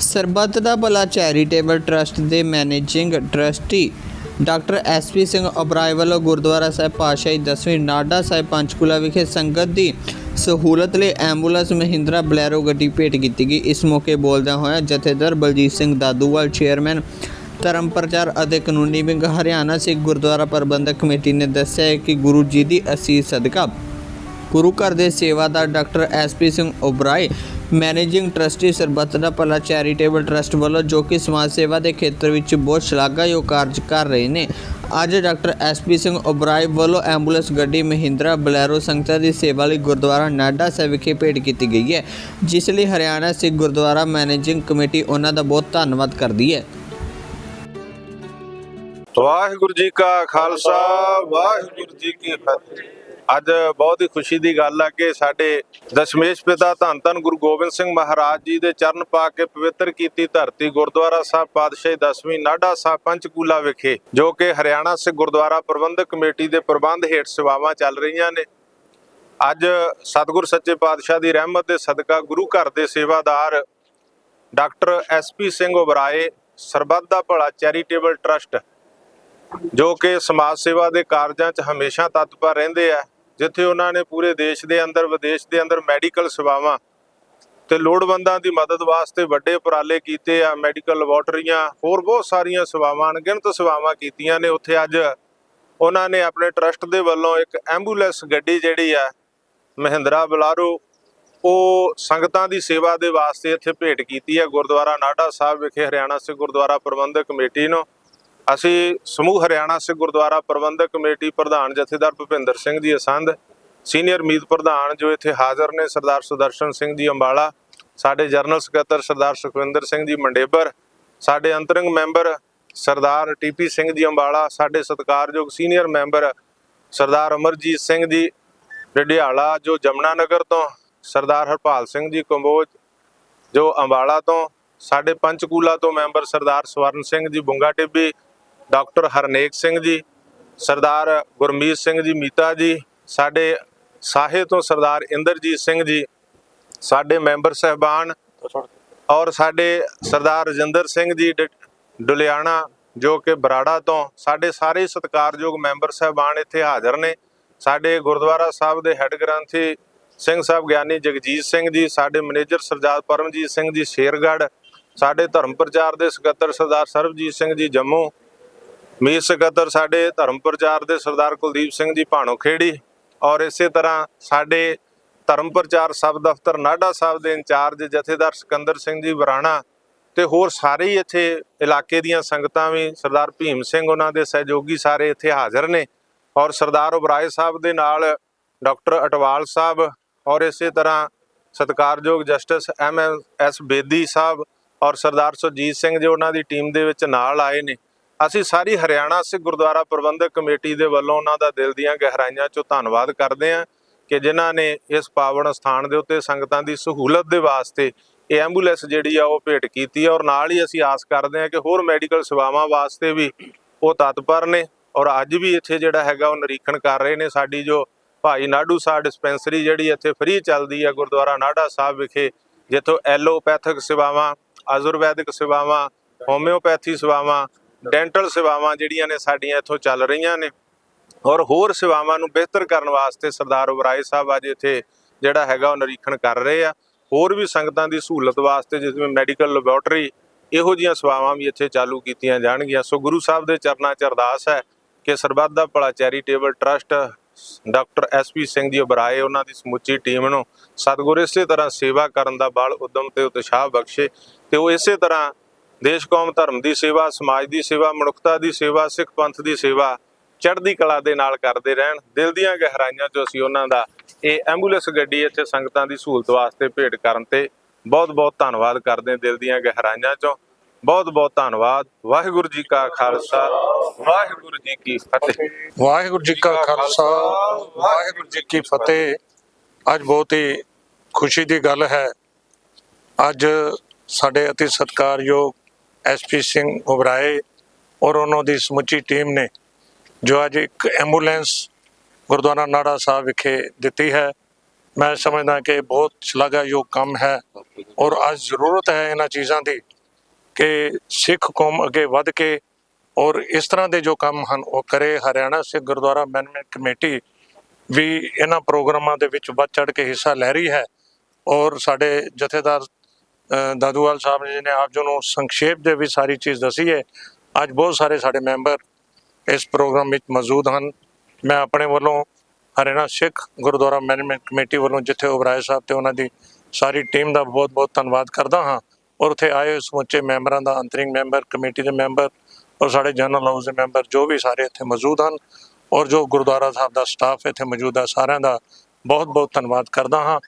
ਸਰਬੱਤ ਦਾ Bhala charitable trust ਦੇ managing trustee doctor SP Singh Oberoi ਵੱਲੋਂ ਗੁਰਦੁਆਰਾ ਸਾਹਿਬ ਪਾਤਸ਼ਾਹੀ ਦਸਵੀਂ ਨਾਡਾ ਸਾਹਿਬ ਪੰਚਕੂਲਾ ਵਿਖੇ ਸੰਗਤ ਦੀ ਸਹੂਲਤ ਲਈ ਐਂਬੂਲੈਂਸ ਮਹਿੰਦਰਾ ਬਲੈਰੋ ਗੱਡੀ ਭੇਟ ਕੀਤੀ ਗਈ। ਇਸ ਮੌਕੇ ਬੋਲਦਿਆਂ ਹੋਇਆ ਜਥੇਦਾਰ ਬਲਜੀਤ ਸਿੰਘ ਦਾਦੂਵਾਲ, ਚੇਅਰਮੈਨ ਧਰਮ ਪ੍ਰਚਾਰ ਅਤੇ ਕਾਨੂੰਨੀ ਵਿੰਗ ਹਰਿਆਣਾ ਸਿੱਖ ਗੁਰਦੁਆਰਾ ਪ੍ਰਬੰਧਕ ਕਮੇਟੀ ਨੇ ਦੱਸਿਆ ਹੈ ਕਿ ਗੁਰੂ ਜੀ ਦੀ ਅਸੀਸ ਸਦਕਾ ਗੁਰੂ ਘਰ ਦੇ ਸੇਵਾਦਾਰ doctor SP Singh Oberoi managing trustee Sarbat da Bhala charitable trust ਵੱਲੋਂ ਜੋ ਕਿ ਸਮਾਜ ਸੇਵਾ ਦੇ ਖੇਤਰ ਵਿੱਚ ਬਹੁਤ ਸ਼ਲਾਘਾਯੋਗ ਕਾਰਜ ਕਰ ਰਹੇ ਨੇ, ਅੱਜ ਡਾਕਟਰ ਐਸਪੀ ਸਿੰਘ ਓਬਰਾਏ ਵੱਲੋਂ ਐਂਬੂਲੈਂਸ ਗੱਡੀ ਮਹਿੰਦਰਾ ਬਲੈਰੋ ਸੰਗਤਾਂ ਦੀ ਸੇਵਾ ਲਈ ਗੁਰਦੁਆਰਾ ਨਾਡਾ ਸਾਹਿਬ ਵਿਖੇ ਭੇਟ ਕੀਤੀ ਗਈ ਹੈ, ਜਿਸ ਲਈ ਹਰਿਆਣਾ ਸਿੱਖ ਗੁਰਦੁਆਰਾ ਮੈਨੇਜਿੰਗ ਕਮੇਟੀ ਉਹਨਾਂ ਦਾ ਬਹੁਤ ਧੰਨਵਾਦ ਕਰਦੀ ਹੈ। ਵਾਹਿਗੁਰੂ ਜੀ ਕਾ ਖਾਲਸਾ, ਵਾਹਿਗੁਰੂ ਜੀ ਕੀ ਫਤਿਹ। ਅੱਜ ਬਹੁਤ ਹੀ ਖੁਸ਼ੀ ਦੀ ਗੱਲ ਆ ਕਿ ਸਾਡੇ ਦਸ਼ਮੇਸ਼ ਪਿਤਾ ਧੰਨ ਧੰਨ ਗੁਰੂ ਗੋਬਿੰਦ ਸਿੰਘ ਮਹਾਰਾਜ ਜੀ ਦੇ ਚਰਨ ਪਾ ਕੇ ਪਵਿੱਤਰ ਕੀਤੀ ਧਰਤੀ ਗੁਰਦੁਆਰਾ ਸਾਹਿਬ ਪਾਤਸ਼ਾਹੀ ਦਸਵੀਂ ਨਾਡਾ ਸਾਹਿਬ ਪੰਚਕੂਲਾ ਵਿਖੇ, ਜੋ ਕਿ ਹਰਿਆਣਾ ਸਿੱਖ ਗੁਰਦੁਆਰਾ ਪ੍ਰਬੰਧਕ ਕਮੇਟੀ ਦੇ ਪ੍ਰਬੰਧ ਹੇਠ ਸੇਵਾਵਾਂ ਚੱਲ ਰਹੀਆਂ ਨੇ। ਅੱਜ ਸਤਿਗੁਰ ਸੱਚੇ ਪਾਤਸ਼ਾਹ ਦੀ ਰਹਿਮਤ ਦੇ ਸਦਕਾ ਗੁਰੂ ਘਰ ਦੇ ਸੇਵਾਦਾਰ doctor SP Singh Oberoi Sarbat Da Bhala charitable trust, ਜੋ ਕਿ ਸਮਾਜ ਸੇਵਾ ਦੇ ਕਾਰਜਾਂ 'ਚ ਹਮੇਸ਼ਾ ਤਤਪਰ ਰਹਿੰਦੇ ਆ ਜਿੱਥੇ ਉਹਨਾਂ ਨੇ ਪੂਰੇ ਦੇਸ਼ ਦੇ ਅੰਦਰ, ਵਿਦੇਸ਼ ਦੇ ਅੰਦਰ ਮੈਡੀਕਲ ਸੇਵਾਵਾਂ ਤੇ ਲੋੜਵੰਦਾਂ ਦੀ ਮਦਦ ਵਾਸਤੇ ਵੱਡੇ ਉਪਰਾਲੇ ਕੀਤੇ ਆ, ਮੈਡੀਕਲ ਲੈਬੋਰਟਰੀਆਂ ਹੋਰ ਬਹੁਤ ਸਾਰੀਆਂ ਸੇਵਾਵਾਂ, ਅਣਗਿਣਤ ਸੇਵਾਵਾਂ ਕੀਤੀਆਂ ਨੇ। ਉੱਥੇ ਅੱਜ ਉਹਨਾਂ ਨੇ ਆਪਣੇ ਟਰਸਟ ਦੇ ਵੱਲੋਂ ਇੱਕ ਐਂਬੂਲੈਂਸ ਗੱਡੀ ਜਿਹੜੀ ਆ, ਮਹਿੰਦਰਾ ਬਲਾਰੋ, ਉਹ ਸੰਗਤਾਂ ਦੀ ਸੇਵਾ ਦੇ ਵਾਸਤੇ ਇੱਥੇ ਭੇਟ ਕੀਤੀ ਹੈ ਗੁਰਦੁਆਰਾ ਨਾਡਾ ਸਾਹਿਬ ਵਿਖੇ, ਹਰਿਆਣਾ ਸਿੱਖ ਗੁਰਦੁਆਰਾ ਪ੍ਰਬੰਧਕ ਕਮੇਟੀ ਨੂੰ ਅਸੀਂ ਸਮੂਹ ਹਰਿਆਣਾ ਸਿੱਖ ਗੁਰਦੁਆਰਾ ਪ੍ਰਬੰਧਕ ਕਮੇਟੀ ਪ੍ਰਧਾਨ ਜਥੇਦਾਰ ਭੁਪਿੰਦਰ ਸਿੰਘ ਜੀ ਅਸੰਧ, ਸੀਨੀਅਰ ਮੀਤ ਪ੍ਰਧਾਨ ਜੋ ਇੱਥੇ ਹਾਜ਼ਰ ਨੇ, ਸਰਦਾਰ ਸੁਦਰਸ਼ਨ ਸਿੰਘ ਜੀ ਅੰਬਾਲਾ, ਸਾਡੇ ਜਨਰਲ ਸਕੱਤਰ ਸਰਦਾਰ ਸੁਖਵਿੰਦਰ ਸਿੰਘ ਜੀ ਮੰਡੇਬਰ, ਸਾਡੇ ਅੰਤਰੰਗ ਮੈਂਬਰ ਸਰਦਾਰ ਟੀਪੀ ਸਿੰਘ ਜੀ ਅੰਬਾਲਾ, ਸਾਡੇ ਸਤਿਕਾਰਯੋਗ ਸੀਨੀਅਰ ਮੈਂਬਰ ਸਰਦਾਰ ਅਮਰਜੀਤ ਸਿੰਘ ਜੀ ਡਿਡਿਆਲਾ ਜੋ ਜਮਨਾ ਨਗਰ ਤੋਂ, ਸਰਦਾਰ ਹਰਪਾਲ ਸਿੰਘ ਜੀ ਕੰਬੋਜ, ਜੋ ਅੰਬਾਲਾ ਤੋਂ, ਸਾਡੇ ਪੰਚਕੂਲਾ ਤੋਂ ਮੈਂਬਰ ਸਰਦਾਰ ਸਵਰਨ ਸਿੰਘ ਜੀ ਬੁੰਗਾ ਟਿੱਬੀ ਡਾਕਟਰ ਹਰਨੇਕ ਸਿੰਘ ਜੀ, ਸਰਦਾਰ ਗੁਰਮੀਤ ਸਿੰਘ ਜੀ ਮੀਤਾ ਜੀ, ਸਾਡੇ ਸਾਹੇ ਤੋਂ ਸਰਦਾਰ ਇੰਦਰਜੀਤ ਸਿੰਘ ਜੀ, ਸਾਡੇ ਮੈਂਬਰ ਸਹਿਬਾਨ ਔਰ ਸਾਡੇ ਸਰਦਾਰ ਰਜਿੰਦਰ ਸਿੰਘ ਜੀ ਡ- ਡੁਲਿਆਣਾ, ਜੋ ਕਿ ਬਰਾੜਾ ਤੋਂ, ਸਾਡੇ ਸਾਰੇ ਸਤਿਕਾਰਯੋਗ ਮੈਂਬਰ ਸਹਿਬਾਨ ਇੱਥੇ ਹਾਜ਼ਰ ਨੇ। ਸਾਡੇ ਗੁਰਦੁਆਰਾ ਸਾਹਿਬ ਦੇ ਹੈੱਡ ਗ੍ਰੰਥੀ ਸਿੰਘ ਸਾਹਿਬ ਗਿਆਨੀ ਜਗਜੀਤ ਸਿੰਘ ਜੀ, ਸਾਡੇ ਮੈਨੇਜਰ ਸਰਦਾਰ ਪਰਮਜੀਤ ਸਿੰਘ ਜੀ ਸ਼ੇਰਗੜ੍ਹ, ਸਾਡੇ ਧਰਮ ਪ੍ਰਚਾਰ ਦੇ ਸਕੱਤਰ ਸਰਦਾਰ ਸਰਬਜੀਤ ਸਿੰਘ ਜੀ ਜੰਮੂ ਮੀਤ ਸਕੱਤਰ ਸਾਡੇ ਧਰਮ ਪ੍ਰਚਾਰ ਦੇ ਸਰਦਾਰ ਕੁਲਦੀਪ ਸਿੰਘ ਜੀ ਭਾਣੋ ਖੇੜੀ ਔਰ ਇਸੇ ਤਰ੍ਹਾਂ ਸਾਡੇ ਧਰਮ ਪ੍ਰਚਾਰ ਸਬ ਦਫ਼ਤਰ ਨਾਡਾ ਸਾਹਿਬ ਦੇ ਇੰਚਾਰਜ ਜਥੇਦਾਰ ਸਿਕੰਦਰ ਸਿੰਘ ਜੀ ਵਰਾਣਾ ਤੇ ਹੋਰ ਸਾਰੇ ਹੀ ਇੱਥੇ ਇਲਾਕੇ ਦੀਆਂ ਸੰਗਤਾਂ ਵੀ ਸਰਦਾਰ ਭੀਮ ਸਿੰਘ ਉਹਨਾਂ ਦੇ ਸਹਿਯੋਗੀ ਸਾਰੇ ਇੱਥੇ ਹਾਜ਼ਰ ਨੇ ਔਰ ਸਰਦਾਰ ਉਬਰਾਏ ਸਾਹਿਬ ਦੇ ਨਾਲ ਡਾਕਟਰ ਅਟਵਾਲ ਸਾਹਿਬ ਔਰ ਇਸੇ ਤਰ੍ਹਾਂ ਸਤਿਕਾਰਯੋਗ justice M S Bedi Sahib ਔਰ ਸਰਦਾਰ ਸੁਰਜੀਤ ਸਿੰਘ ਜੀ ਉਹਨਾਂ ਦੀ ਟੀਮ ਦੇ ਵਿੱਚ ਨਾਲ ਆਏ ਨੇ। ਅਸੀਂ ਸਾਰੀ ਹਰਿਆਣਾ ਸਿੱਖ ਗੁਰਦੁਆਰਾ ਪ੍ਰਬੰਧਕ ਕਮੇਟੀ ਦੇ ਵੱਲੋਂ ਉਹਨਾਂ ਦਾ ਦਿਲ ਦੀਆਂ ਗਹਿਰਾਈਆਂ ਚੋਂ ਧੰਨਵਾਦ ਕਰਦੇ ਹਾਂ ਕਿ ਜਿਨ੍ਹਾਂ ਨੇ ਇਸ ਪਾਵਨ ਸਥਾਨ ਦੇ ਉੱਤੇ ਸੰਗਤਾਂ ਦੀ ਸਹੂਲਤ ਦੇ ਵਾਸਤੇ ਇਹ ਐਂਬੂਲੈਂਸ ਜਿਹੜੀ ਆ ਉਹ ਭੇਟ ਕੀਤੀ ਹੈ ਔਰ ਨਾਲ ਹੀ ਅਸੀਂ ਆਸ ਕਰਦੇ ਹਾਂ ਕਿ ਹੋਰ ਮੈਡੀਕਲ ਸੇਵਾਵਾਂ ਵਾਸਤੇ ਵੀ ਉਹ ਤਤਪਰ ਨੇ ਔਰ ਅੱਜ ਵੀ ਇੱਥੇ ਜਿਹੜਾ ਹੈਗਾ ਉਹ ਨਿਰੀਖਣ ਕਰ ਰਹੇ ਨੇ ਸਾਡੀ ਜੋ ਭਾਈ ਨਾਡੂ ਸਾਹਿਬ ਡਿਸਪੈਂਸਰੀ ਜਿਹੜੀ ਇੱਥੇ ਫ੍ਰੀ ਚੱਲਦੀ ਹੈ ਗੁਰਦੁਆਰਾ ਨਾਡਾ ਸਾਹਿਬ ਵਿਖੇ, ਜਿੱਥੋਂ ਐਲੋਪੈਥਿਕ ਸੇਵਾਵਾਂ, ਆਯੁਰਵੈਦਿਕ ਸੇਵਾਵਾਂ, ਹੋਮਿਓਪੈਥੀ ਸੇਵਾਵਾਂ ਡੈਂਟਲ ਸੇਵਾਵਾਂ ਜਿਹੜੀਆਂ ਨੇ ਸਾਡੀਆਂ ਇੱਥੋਂ ਚੱਲ ਰਹੀਆਂ ਨੇ। ਔਰ ਹੋਰ ਸੇਵਾਵਾਂ ਨੂੰ ਬਿਹਤਰ ਕਰਨ ਵਾਸਤੇ ਸਰਦਾਰ ਉਬਰਾਏ ਸਾਹਿਬ ਅੱਜ ਇੱਥੇ ਜਿਹੜਾ ਹੈਗਾ ਉਹ ਨਿਰੀਖਣ ਕਰ ਰਹੇ ਆ। ਹੋਰ ਵੀ ਸੰਗਤਾਂ ਦੀ ਸਹੂਲਤ ਵਾਸਤੇ ਜਿਵੇਂ ਮੈਡੀਕਲ ਲੈਬੋਰਟਰੀ ਇਹੋ ਜੀਆਂ ਸੇਵਾਵਾਂ ਵੀ ਇੱਥੇ ਚਾਲੂ ਕੀਤੀਆਂ ਜਾਣਗੀਆਂ। ਸੋ ਗੁਰੂ ਸਾਹਿਬ ਦੇ ਚਰਨਾਂ 'ਚ ਅਰਦਾਸ ਹੈ ਕਿ Sarbat da Bhala charitable trust doctor SP Singh ji Oberoi ਉਹਨਾਂ ਦੀ ਸਮੁੱਚੀ ਟੀਮ ਨੂੰ ਸਤਿਗੁਰ ਇਸੇ ਤਰ੍ਹਾਂ ਸੇਵਾ ਕਰਨ ਦਾ ਬਲ ਉਦਮ ਤੇ ਉਤਸ਼ਾਹ ਬਖਸ਼ੇ ਤੇ ਉਹ ਇਸੇ ਤਰ੍ਹਾਂ ਦੇਸ਼ ਕੌਮ ਧਰਮ ਦੀ ਸੇਵਾ, ਸਮਾਜ ਦੀ ਸੇਵਾ, ਮਨੁੱਖਤਾ ਦੀ ਸੇਵਾ, ਸਿੱਖ ਪੰਥ ਦੀ ਸੇਵਾ ਚੜ੍ਹਦੀ ਕਲਾ ਦੇ ਨਾਲ ਕਰਦੇ ਰਹਿਣ। ਦਿਲ ਦੀਆਂ ਗਹਿਰਾਈਆਂ 'ਚੋਂ ਅਸੀਂ ਉਹਨਾਂ ਦਾ ਇਹ ਐਂਬੂਲੈਂਸ ਗੱਡੀ ਇੱਥੇ ਸੰਗਤਾਂ ਦੀ ਸਹੂਲਤ ਵਾਸਤੇ ਭੇਟ ਕਰਨ ਤੇ ਬਹੁਤ ਬਹੁਤ ਧੰਨਵਾਦ ਕਰਦੇ ਹਾਂ ਦਿਲ ਦੀਆਂ ਗਹਿਰਾਈਆਂ 'ਚੋਂ। ਬਹੁਤ ਬਹੁਤ ਧੰਨਵਾਦ। ਵਾਹਿਗੁਰੂ ਜੀ ਕਾ ਖਾਲਸਾ, ਵਾਹਿਗੁਰੂ ਜੀ ਕੀ ਫਤਿਹ। ਵਾਹਿਗੁਰੂ ਜੀ ਕਾ ਖਾਲਸਾ, ਵਾਹਿਗੁਰੂ ਜੀ ਕੀ ਫਤਿਹ। ਅੱਜ ਬਹੁਤ ਹੀ ਖੁਸ਼ੀ ਦੀ ਗੱਲ ਹੈ। ਅੱਜ ਸਾਡੇ ਅਤੀ ਸਤਿਕਾਰਯੋਗ ਐਸਪੀ ਸਿੰਘ ਉਬਰਾਏ ਔਰ ਉਹਨਾਂ ਦੀ ਸਮੁੱਚੀ ਟੀਮ ਨੇ ਜੋ ਅੱਜ ਇੱਕ ਐਂਬੂਲੈਂਸ ਗੁਰਦੁਆਰਾ ਨਾੜਾ ਸਾਹਿਬ ਵਿਖੇ ਦਿੱਤੀ ਹੈ। ਮੈਂ ਸਮਝਦਾ ਕਿ ਬਹੁਤ ਸ਼ਲਾਘਾਯੋਗ ਕੰਮ ਹੈ ਔਰ ਅੱਜ ਜ਼ਰੂਰਤ ਹੈ ਇਹਨਾਂ ਚੀਜ਼ਾਂ ਦੀ ਕਿ ਸਿੱਖ ਕੌਮ ਅੱਗੇ ਵੱਧ ਕੇ ਔਰ ਇਸ ਤਰ੍ਹਾਂ ਦੇ ਜੋ ਕੰਮ ਹਨ ਉਹ ਕਰੇ। ਹਰਿਆਣਾ ਸਿੱਖ ਗੁਰਦੁਆਰਾ ਮੈਨੇਜਮੈਂਟ ਕਮੇਟੀ ਵੀ ਇਹਨਾਂ ਪ੍ਰੋਗਰਾਮਾਂ ਦੇ ਵਿੱਚ ਵੱਧ ਚੜ ਕੇ ਹਿੱਸਾ ਲੈ ਰਹੀ ਹੈ ਔਰ ਸਾਡੇ ਜਥੇਦਾਰ ਦਾਦੂਵਾਲ ਸਾਹਿਬ ਜੀ ਨੇ ਆਪ ਜੀ ਨੂੰ ਸੰਖੇਪ ਦੇ ਵਿੱਚ ਸਾਰੀ ਚੀਜ਼ ਦੱਸੀ ਹੈ, ਅੱਜ ਬਹੁਤ ਸਾਰੇ ਸਾਡੇ ਮੈਂਬਰ ਇਸ ਪ੍ਰੋਗਰਾਮ ਵਿੱਚ ਮੌਜੂਦ ਹਨ। ਮੈਂ ਆਪਣੇ ਵੱਲੋਂ ਹਰਿਆਣਾ ਸਿੱਖ ਗੁਰਦੁਆਰਾ ਮੈਨੇਜਮੈਂਟ ਕਮੇਟੀ ਵੱਲੋਂ ਜਿੱਥੇ ਉਬਰਾਏ ਸਾਹਿਬ ਤੇ ਉਹਨਾਂ ਦੀ ਸਾਰੀ ਟੀਮ ਦਾ ਬਹੁਤ-ਬਹੁਤ ਧੰਨਵਾਦ ਕਰਦਾ ਹਾਂ ਔਰ ਉੱਥੇ ਆਏ ਹੋਏ ਸਮੁੱਚੇ ਮੈਂਬਰਾਂ ਦਾ, ਅੰਤਰਿੰਗ ਮੈਂਬਰ, ਕਮੇਟੀ ਦੇ ਮੈਂਬਰ ਔਰ ਸਾਡੇ ਜਨਰਲ ਹਾਊਸ ਦੇ ਮੈਂਬਰ ਜੋ ਵੀ ਸਾਰੇ ਇੱਥੇ ਮੌਜੂਦ ਹਨ ਔਰ ਜੋ ਗੁਰਦੁਆਰਾ ਸਾਹਿਬ ਦਾ ਸਟਾਫ ਇੱਥੇ ਮੌਜੂਦ ਹੈ, ਸਾਰਿਆਂ ਦਾ ਬਹੁਤ-ਬਹੁਤ ਧੰਨਵਾਦ ਕਰਦਾ ਹਾਂ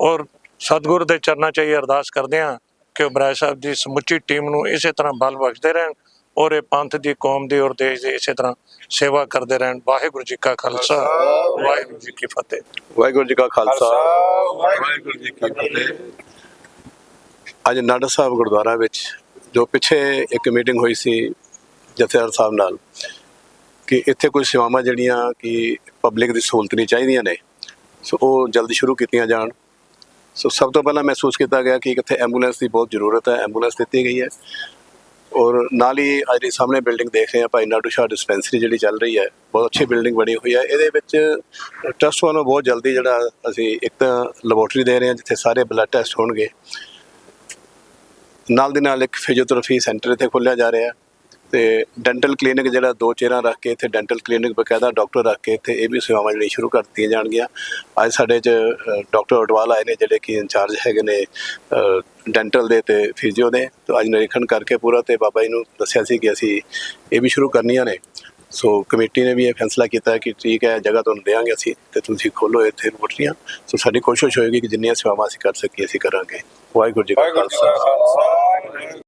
ਔਰ ਸਤਿਗੁਰ ਦੇ ਚਰਨਾਂ 'ਚ ਇਹ ਅਰਦਾਸ ਕਰਦੇ ਹਾਂ ਕਿ ਉਬਰਾਏ ਸਾਹਿਬ ਦੀ ਸਮੁੱਚੀ ਟੀਮ ਨੂੰ ਇਸੇ ਤਰ੍ਹਾਂ ਬਲ ਬਖਸ਼ਦੇ ਰਹਿਣ ਔਰ ਇਹ ਪੰਥ ਦੀ ਕੌਮ ਦੀ ਔਰ ਦੇਸ਼ ਦੀ ਇਸੇ ਤਰ੍ਹਾਂ ਸੇਵਾ ਕਰਦੇ ਰਹਿਣ। ਵਾਹਿਗੁਰੂ ਜੀ ਕਾ ਖਾਲਸਾ ਵਾਹਿਗੁਰੂ ਜੀ ਕੀ ਫਤਿਹ। ਵਾਹਿਗੁਰੂ ਜੀ ਕਾ ਖਾਲਸਾ। ਵਾਹਿਗੁਰੂ ਜੀ ਕੀ ਫਤਿਹ। ਅੱਜ ਨਾਡਾ ਸਾਹਿਬ ਗੁਰਦੁਆਰਾ ਵਿੱਚ ਜੋ ਪਿੱਛੇ ਇੱਕ ਮੀਟਿੰਗ ਹੋਈ ਸੀ ਜਥੇਦਾਰ ਸਾਹਿਬ ਨਾਲ ਕਿ ਇੱਥੇ ਕੁਝ ਸੇਵਾਵਾਂ ਜਿਹੜੀਆਂ ਕਿ ਪਬਲਿਕ ਦੀ ਸਹੂਲਤ ਲਈ ਚਾਹੀਦੀਆਂ ਨੇ ਸੋ ਉਹ ਜਲਦੀ ਸ਼ੁਰੂ ਕੀਤੀਆਂ ਜਾਣ। ਸੋ ਸਭ ਤੋਂ ਪਹਿਲਾਂ ਮਹਿਸੂਸ ਕੀਤਾ ਗਿਆ ਕਿ ਇੱਥੇ ਐਂਬੂਲੈਂਸ ਦੀ ਬਹੁਤ ਜ਼ਰੂਰਤ ਹੈ ਐਂਬੂਲੈਂਸ ਦਿੱਤੀ ਗਈ ਹੈ ਔਰ ਨਾਲ ਹੀ ਅੱਜ ਦੀ ਸਾਹਮਣੇ ਬਿਲਡਿੰਗ ਦੇਖ ਰਹੇ ਹਾਂ ਭਾਈ ਨਾਟੂ ਸ਼ਾਹ ਡਿਸਪੈਂਸਰੀ ਜਿਹੜੀ ਚੱਲ ਰਹੀ ਹੈ ਬਹੁਤ ਅੱਛੀ ਬਿਲਡਿੰਗ ਬਣੀ ਹੋਈ ਹੈ ਇਹਦੇ ਵਿੱਚ ਟਰਸਟ ਵੱਲੋਂ ਬਹੁਤ ਜਲਦੀ ਜਿਹੜਾ ਅਸੀਂ ਇੱਕ ਤਾਂ ਲੈਬੋਰਟਰੀ ਦੇ ਰਹੇ ਹਾਂ ਜਿੱਥੇ ਸਾਰੇ ਬਲੱਡ ਟੈਸਟ ਹੋਣਗੇ ਨਾਲ ਦੀ ਨਾਲ ਇੱਕ ਫਿਜ਼ੀਓਥੈਰੇਪੀ ਸੈਂਟਰ ਇੱਥੇ ਖੋਲ੍ਹਿਆ ਜਾ ਰਿਹਾ ਹੈ ਤੇ ਡੈਂਟਲ ਕਲੀਨਿਕ ਜਿਹੜਾ ਦੋ ਚੇਅਰਾਂ ਰੱਖ ਕੇ ਇੱਥੇ ਡੈਂਟਲ ਕਲੀਨਿਕ ਬਕਾਇਦਾ ਡਾਕਟਰ ਰੱਖ ਕੇ ਇੱਥੇ ਇਹ ਵੀ ਸੇਵਾਵਾਂ ਜਿਹੜੀਆਂ ਸ਼ੁਰੂ ਕਰ ਦਿੱਤੀਆਂ ਜਾਣਗੀਆਂ। ਅੱਜ ਸਾਡੇ ਚ ਡਾਕਟਰ ਅਡਵਾਲ ਆਏ ਨੇ ਜਿਹੜੇ ਕਿ ਇੰਚਾਰਜ ਹੈਗੇ ਨੇ ਡੈਂਟਲ ਦੇ ਤੇ ਫਿਜ਼ੀਓ ਦੇ। ਤੇ ਅੱਜ ਨਿਰੀਖਣ ਕਰਕੇ ਪੂਰਾ ਤੇ ਬਾਬਾ ਜੀ ਨੂੰ ਦੱਸਿਆ ਸੀ ਕਿ ਅਸੀਂ ਇਹ ਵੀ ਸ਼ੁਰੂ ਕਰਨੀਆਂ ਨੇ। ਸੋ ਕਮੇਟੀ ਨੇ ਵੀ ਇਹ ਫੈਸਲਾ ਕੀਤਾ ਕਿ ਠੀਕ ਹੈ ਜਗ੍ਹਾ ਤੁਹਾਨੂੰ ਦੇਵਾਂਗੇ ਅਸੀਂ ਤੇ ਤੁਸੀਂ ਖੋਲੋ ਇੱਥੇ ਲੈਬੋਰਟਰੀਆਂ ਸੋ ਸਾਡੀ ਕੋਸ਼ਿਸ਼ ਹੋਏਗੀ ਕਿ ਜਿੰਨੀਆਂ ਸੇਵਾਵਾਂ ਅਸੀਂ ਕਰ ਸਕੀਏ ਅਸੀਂ ਕਰਾਂਗੇ। ਵਾਹਿਗੁਰੂ ਜੀ ਕਾ ਖਾਲਸਾ।